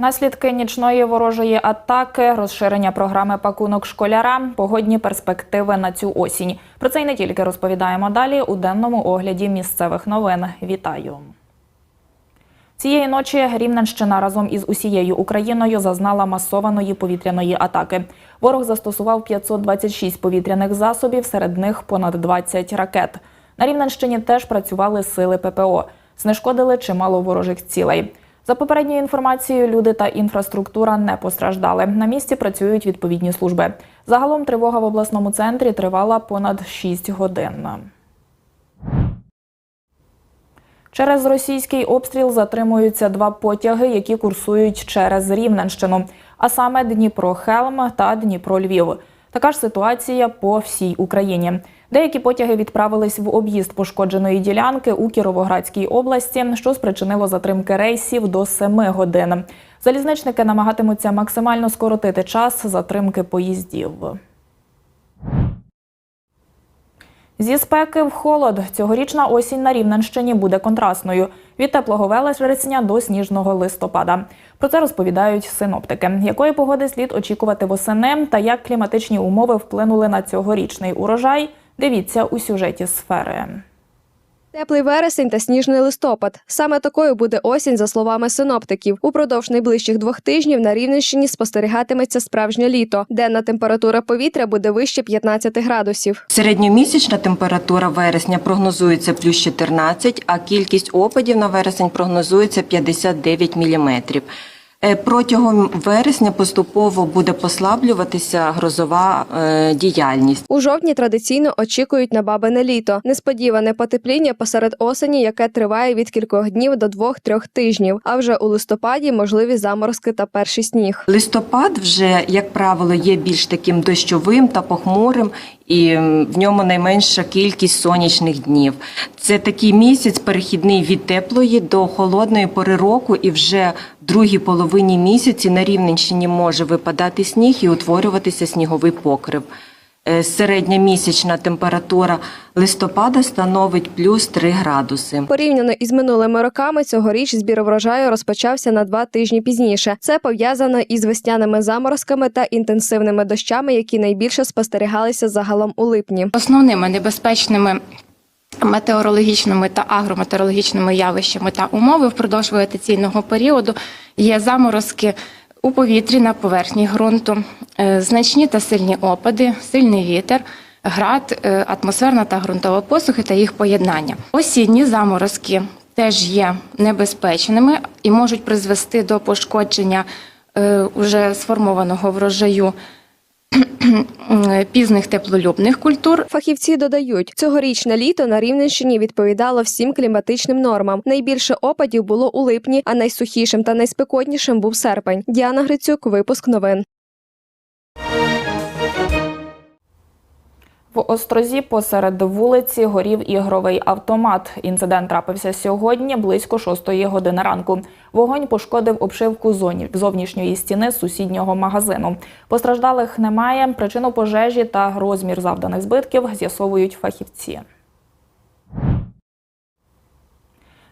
Наслідки нічної ворожої атаки, розширення програми пакунок школяра, погодні перспективи на цю осінь. Про це й не тільки розповідаємо далі у денному огляді місцевих новин. Вітаю! Цієї ночі Рівненщина разом із усією Україною зазнала масованої повітряної атаки. Ворог застосував 526 повітряних засобів, серед них понад 20 ракет. На Рівненщині теж працювали сили ППО. Знешкодили чимало ворожих цілей. За попередньою інформацією, люди та інфраструктура не постраждали. На місці працюють відповідні служби. Загалом тривога в обласному центрі тривала понад 6 годин. Через російський обстріл затримуються два потяги, які курсують через Рівненщину, а саме Дніпро-Хелм та Дніпро-Львів. Така ж ситуація по всій Україні. Деякі потяги відправились в об'їзд пошкодженої ділянки у Кіровоградській області, що спричинило затримки рейсів до 7 годин. Залізничники намагатимуться максимально скоротити час затримки поїздів. Зі спеки в холод цьогорічна осінь на Рівненщині буде контрастною від теплого велесня до сніжного листопада. Про це розповідають синоптики. Якої погоди слід очікувати восени та як кліматичні умови вплинули на цьогорічний урожай? Дивіться у сюжеті сфери. Теплий вересень та сніжний листопад. Саме такою буде осінь, за словами синоптиків. Упродовж найближчих двох тижнів на Рівненщині спостерігатиметься справжнє літо. Денна температура повітря буде вище 15 градусів. Середньомісячна температура вересня прогнозується плюс 14, а кількість опадів на вересень прогнозується 59 міліметрів. Е, Протягом вересня поступово буде послаблюватися грозова е, діяльність. У жовтні традиційно очікують на бабине літо. Несподіване потепління посеред осені, яке триває від кількох днів до двох-трьох тижнів. А вже у листопаді можливі заморозки та перший сніг. Листопад вже, як правило, є більш таким дощовим та похмурим, і в ньому найменша кількість сонячних днів. Це такий місяць перехідний від теплої до холодної пори року, і вже другій половині місяці на Рівненщині може випадати сніг і утворюватися сніговий покрив. Е, Середня місячна температура листопада становить плюс 3 градуси. Порівняно із минулими роками, цьогоріч збір врожаю розпочався на два тижні пізніше. Це пов'язано із весняними заморозками та інтенсивними дощами, які найбільше спостерігалися загалом у липні. Основними небезпечними метеорологічними та агрометеорологічними явищами та умови впродовж вегетаційного періоду є заморозки у повітрі на поверхні ґрунту, е, значні та сильні опади, сильний вітер. Град, е, атмосферна та ґрунтова посухи та їх поєднання. Осінні заморозки теж є небезпечними і можуть призвести до пошкодження е, уже сформованого врожаю пізних теплолюбних культур, Фахівці додають, цьогорічне літо на Рівненщині відповідало всім кліматичним нормам. Найбільше опадів було у липні, а найсухішим та найспекотнішим був серпень. Діана Грицюк, випуск новин. В Острозі посеред вулиці горів ігровий автомат. Інцидент трапився сьогодні близько 6 години ранку. Вогонь пошкодив обшивку зоні зовнішньої стіни сусіднього магазину. Постраждалих немає. Причину пожежі та розмір завданих збитків з'ясовують фахівці.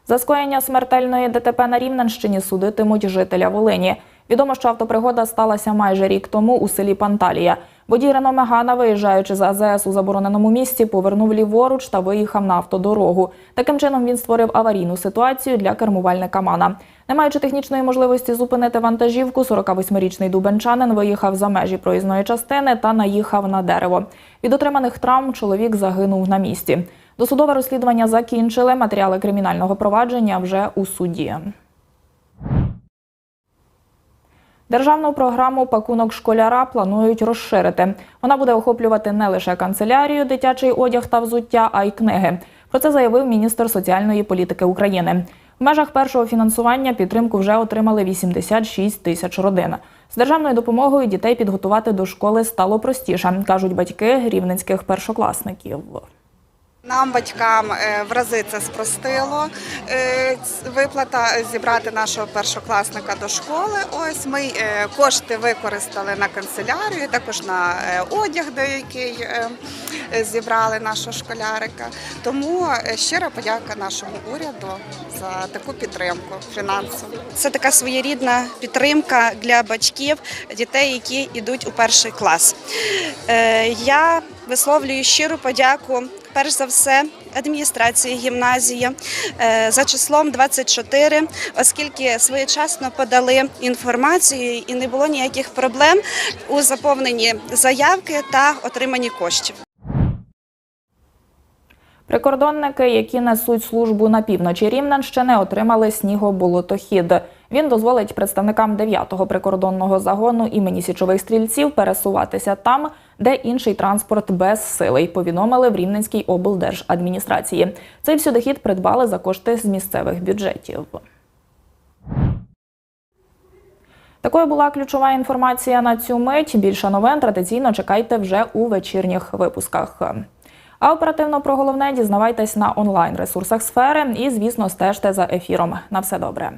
За скоєння смертельної ДТП на Рівненщині судитимуть жителя Волині. Відомо, що автопригода сталася майже рік тому у селі Панталія. Водій Рено Мегана, виїжджаючи з АЗС у забороненому місці, повернув ліворуч та виїхав на автодорогу. Таким чином він створив аварійну ситуацію для кермувальника Мана. Не маючи технічної можливості зупинити вантажівку, 48-річний дубенчанин виїхав за межі проїзної частини та наїхав на дерево. Від отриманих травм чоловік загинув на місці. Досудове розслідування закінчили. Матеріали кримінального провадження вже у суді. Державну програму Пакунок школяра планують розширити. Вона буде охоплювати не лише канцелярію, дитячий одяг та взуття, а й книги. Про це заявив міністр соціальної політики України. В межах першого фінансування підтримку вже отримали 86 тисяч родин. З державною допомогою дітей підготувати до школи стало простіше, кажуть батьки рівненських першокласників. Нам, батькам, е, в рази це спростило е, виплата е, зібрати нашого першокласника до школи. Ось ми кошти використали на канцелярію, також на одяг, деякий зібрали нашого школярика. Тому щира подяка нашому уряду за таку підтримку фінансову. Це така своєрідна підтримка для батьків дітей, які йдуть у перший клас. Я висловлюю щиру подяку, перш за все, адміністрації гімназії е, за числом 24, оскільки своєчасно подали інформацію і не було ніяких проблем у заповненні заявки та отриманні коштів. Прикордонники, які несуть службу на півночі Рівненщини, отримали снігоболотохід. Він дозволить представникам 9-го прикордонного загону імені січових стрільців пересуватися там, де інший транспорт безсилий, повідомили в Рівненській облдержадміністрації. Цей всюдохід придбали за кошти з місцевих бюджетів. Такою була ключова інформація на цю мить. Більше новин традиційно чекайте вже у вечірніх випусках. А оперативно про головне дізнавайтесь на онлайн ресурсах сфери і, звісно, стежте за ефіром. На все добре.